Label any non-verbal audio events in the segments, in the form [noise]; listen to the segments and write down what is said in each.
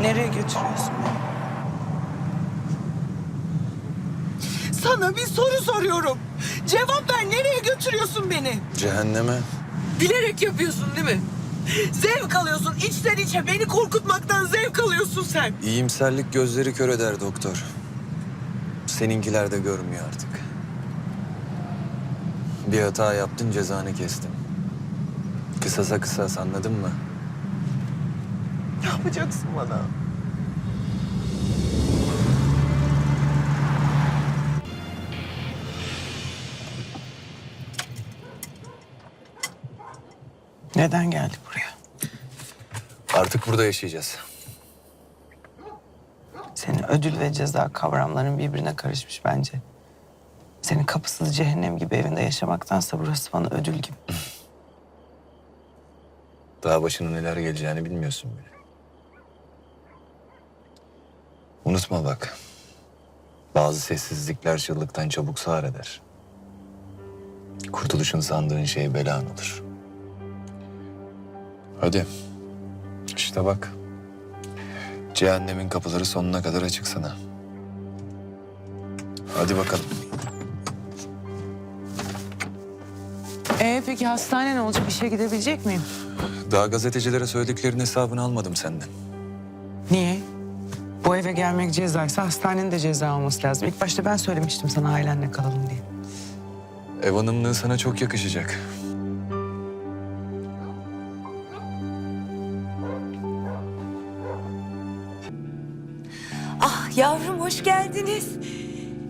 Nereye götürüyorsun beni? Sana bir soru soruyorum. Cevap ver. Nereye götürüyorsun beni? Cehenneme. Bilerek yapıyorsun değil mi? Zevk alıyorsun. İçten içe beni korkutmaktan zevk alıyorsun sen. İyimserlik gözleri kör eder doktor. Seninkiler de görmüyor artık. Bir hata yaptın cezanı kestim. Kısasa kısas anladın mı? Ne yapacaksın bana? Neden geldik buraya? Artık burada yaşayacağız. Senin ödül ve ceza kavramların birbirine karışmış bence. Senin kapısız cehennem gibi evinde yaşamaktansa burası bana ödül gibi. Daha başına neler geleceğini bilmiyorsun bile. Unutma bak. Bazı sessizlikler çığlıktan çabuk sağır eder. Kurtuluşun sandığın şey belan olur. Hadi. İşte bak. Cehennemin kapıları sonuna kadar açık sana. Hadi bakalım. Ee peki hastane ne olacak? İşe gidebilecek miyim? Daha gazetecilere söylediklerinin hesabını almadım senden. Niye? Bu eve gelmek cezaysa hastanenin de ceza olması lazım. İlk başta ben söylemiştim sana ailenle kalalım diye. Ev hanımlığı sana çok yakışacak. Ah yavrum hoş geldiniz.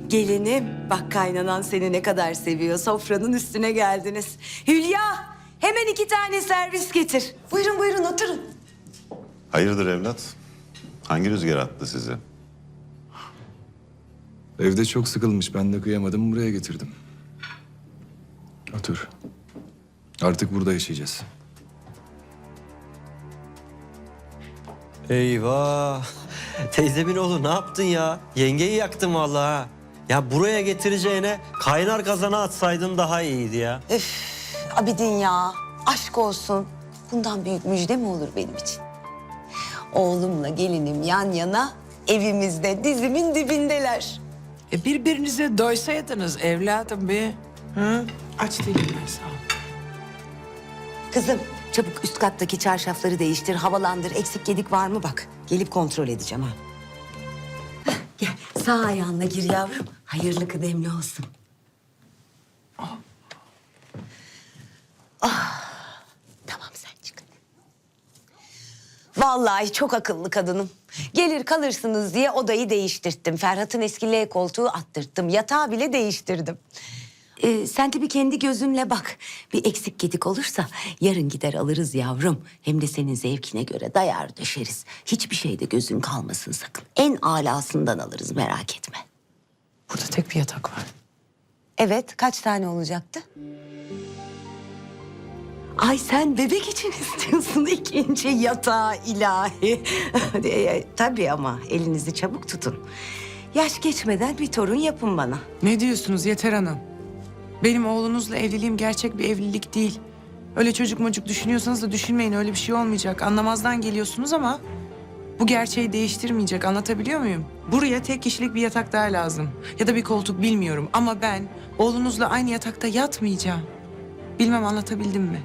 Gelinim bak kaynanan seni ne kadar seviyor. Sofranın üstüne geldiniz. Hülya hemen iki tane servis getir. Buyurun buyurun oturun. Hayırdır evlat? Hangi rüzgar attı sizi? Evde çok sıkılmış. Ben de kıyamadım. Buraya getirdim. Otur. Artık burada yaşayacağız. Eyvah. Teyzemin oğlu ne yaptın ya? Yengeyi yaktın vallahi ha. Ya buraya getireceğine kaynar kazana atsaydın daha iyiydi ya. Üf Abidin ya aşk olsun. Bundan büyük müjde mi olur benim için? Oğlumla gelinim yan yana evimizde dizimin dibindeler. E birbirinize doysaydınız evladım bir. Hı? Aç değilim ben sağ ol. Kızım çabuk üst kattaki çarşafları değiştir, havalandır. Eksik gedik var mı bak. Gelip kontrol edeceğim ha. Heh, Gel sağ ayağınla gir yavrum. Hayırlı kıdemli olsun. Ah. Vallahi çok akıllı kadınım. Gelir kalırsınız diye odayı değiştirttim. Ferhat'ın eski L koltuğu attırttım. Yatağı bile değiştirdim. Ee, sen de bir kendi gözünle bak. Bir eksik gedik olursa yarın gider alırız yavrum. Hem de senin zevkine göre dayar döşeriz. Hiçbir şeyde gözün kalmasın sakın. En alasından alırız merak etme. Burada tek bir yatak var. Evet kaç tane olacaktı? Ay sen bebek için [laughs] istiyorsun ikinci yatağı ilahi. [laughs] E, Tabii ama elinizi çabuk tutun. Yaş geçmeden bir torun yapın bana. Ne diyorsunuz Yeter Hanım? Benim oğlunuzla evliliğim gerçek bir evlilik değil. Öyle çocuk mocuk düşünüyorsanız da düşünmeyin öyle bir şey olmayacak. Anlamazdan geliyorsunuz ama bu gerçeği değiştirmeyecek. Anlatabiliyor muyum? Buraya tek kişilik bir yatak daha lazım. Ya da bir koltuk bilmiyorum ama ben oğlunuzla aynı yatakta yatmayacağım. Bilmem anlatabildim mi?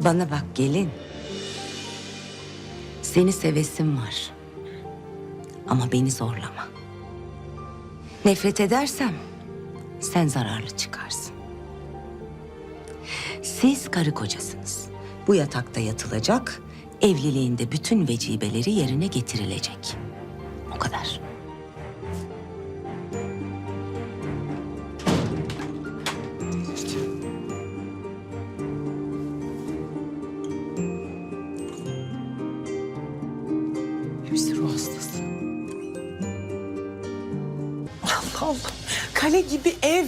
Bana bak gelin. Seni sevesim var. Ama beni zorlama. Nefret edersem sen zararlı çıkarsın. Siz karı kocasınız. Bu yatakta yatılacak, evliliğinde bütün vecibeleri yerine getirilecek. O kadar. Allah Allah. Kale gibi ev.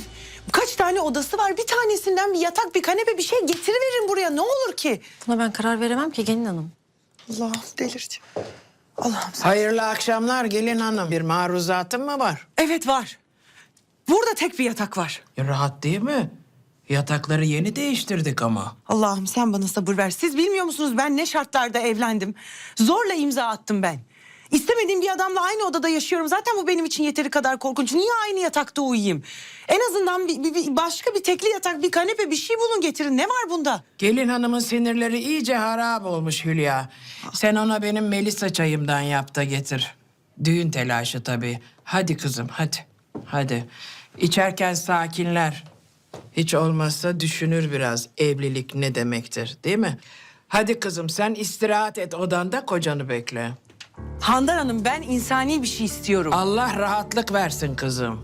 Kaç tane odası var? Bir tanesinden bir yatak, bir kanepe, bir şey getiriverin buraya. Ne olur ki? Buna ben karar veremem ki gelin hanım. Allah'ım delireceğim. Allah'ım sen- Hayırlı akşamlar gelin hanım. Bir maruzatın mı var? Evet var. Burada tek bir yatak var. Ya rahat değil mi? Yatakları yeni değiştirdik ama. Allah'ım sen bana sabır ver. Siz bilmiyor musunuz ben ne şartlarda evlendim? Zorla imza attım ben. İstemediğim bir adamla aynı odada yaşıyorum. Zaten bu benim için yeteri kadar korkunç. Niye aynı yatakta uyuyayım? En azından bir, bir- bir- başka bir tekli yatak, bir kanepe bir şey bulun getirin. Ne var bunda? Gelin hanımın sinirleri iyice harap olmuş Hülya. Sen ona benim Melisa çayımdan yap da getir. Düğün telaşı tabii. Hadi kızım hadi. Hadi. İçerken sakinler. Hiç olmazsa düşünür biraz evlilik ne demektir değil mi? Hadi kızım sen istirahat et odanda kocanı bekle. Handan Hanım ben insani bir şey istiyorum. Allah rahatlık versin kızım.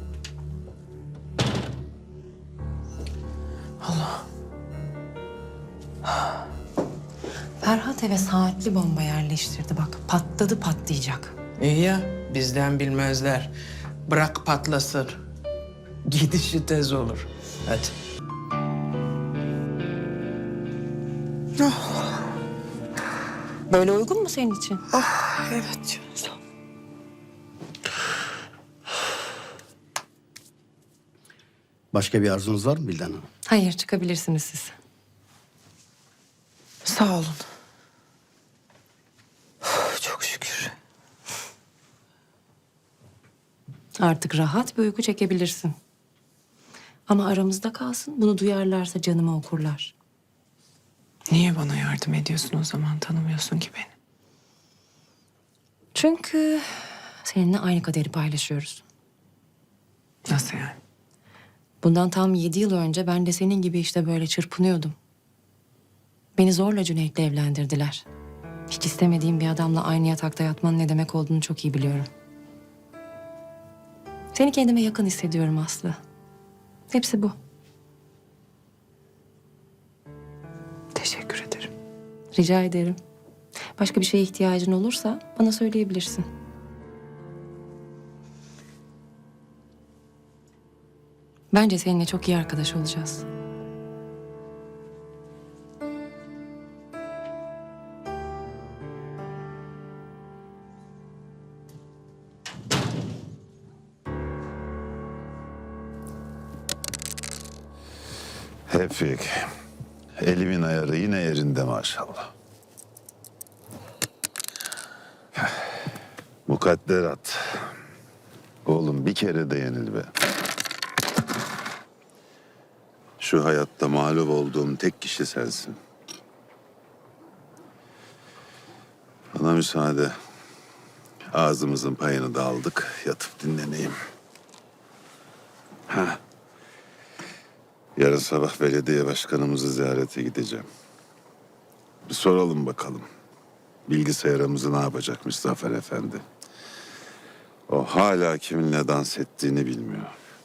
Ferhat eve saatli bomba yerleştirdi bak. Patladı patlayacak. İyi ya bizden bilmezler. Bırak patlasın. Gidişi tez olur. Hadi. Böyle uygun mu senin için? Evet. Başka bir arzunuz var mı Bildan Hanım? Hayır çıkabilirsiniz siz. Sağ olun. Çok şükür. Artık rahat bir uyku çekebilirsin. Ama aramızda kalsın. Bunu duyarlarsa canımı okurlar. Niye bana yardım ediyorsun o zaman? Tanımıyorsun ki beni. Çünkü seninle aynı kaderi paylaşıyoruz. Nasıl yani? Bundan tam yedi yıl önce ben de senin gibi işte böyle çırpınıyordum. Beni zorla Cüneyt'le evlendirdiler. Hiç istemediğim bir adamla aynı yatakta yatmanın ne demek olduğunu çok iyi biliyorum. Seni kendime yakın hissediyorum Aslı. Hepsi bu. Rica ederim. Başka bir şeye ihtiyacın olursa bana söyleyebilirsin. Bence seninle çok iyi arkadaş olacağız. Tevfik. Elimin ayarı yine yerinde maşallah. Mukadderat. Oğlum bir kere de yenil be. Şu hayatta mağlup olduğum tek kişi sensin. Bana müsaade. Ağzımızın payını da aldık. Yatıp dinleneyim. Heh. Yarın sabah belediye başkanımızı ziyarete gideceğim. Bir soralım bakalım. Bilgisayarımızı ne yapacakmış Zafer Efendi? O hala kiminle dans ettiğini bilmiyor.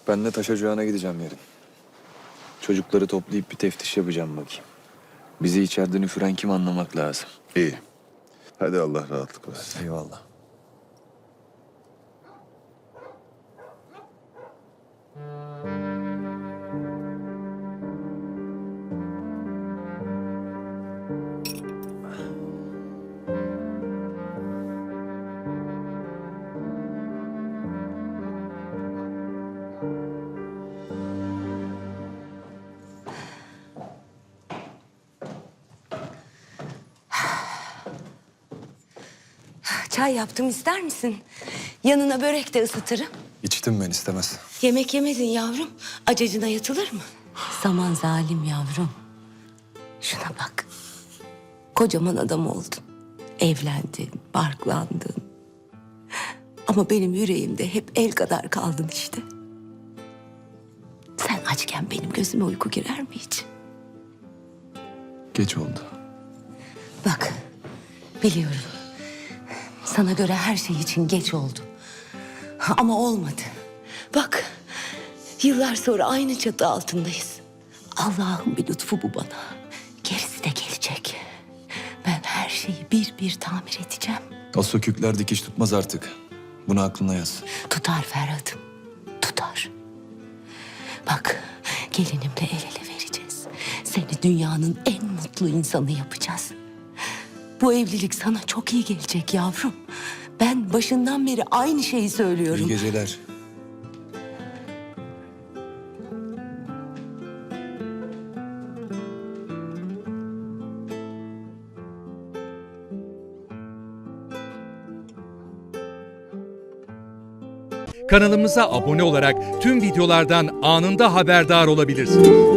Ben de taş ocağına gideceğim yarın. Çocukları toplayıp bir teftiş yapacağım bakayım. Bizi içeride nüfüren kim anlamak lazım. İyi. Hadi Allah rahatlık versin. Eyvallah. Çay yaptım ister misin? Yanına börek de ısıtırım. İçtim ben istemez. Yemek yemedin yavrum. Acacına yatılır mı? Zaman zalim yavrum. Şuna bak. Kocaman adam oldun. Evlendin, barklandın. Ama benim yüreğimde hep el kadar kaldın işte. Sen açken benim gözüme uyku girer mi hiç? Geç oldu. Bak, biliyorum. Sana göre her şey için geç oldu. Ama olmadı. Bak, yıllar sonra aynı çatı altındayız. Allah'ın bir lütfu bu bana. Gerisi de gelecek. Ben her şeyi bir bir tamir edeceğim. O sökükler dikiş tutmaz artık. Bunu aklına yaz. Tutar Ferhat'ım, tutar. Bak, gelinimle el ele vereceğiz. Seni dünyanın en mutlu insanı yapacağız. Bu evlilik sana çok iyi gelecek yavrum. Ben başından beri aynı şeyi söylüyorum. İyi geceler. Kanalımıza abone olarak tüm videolardan anında haberdar olabilirsiniz.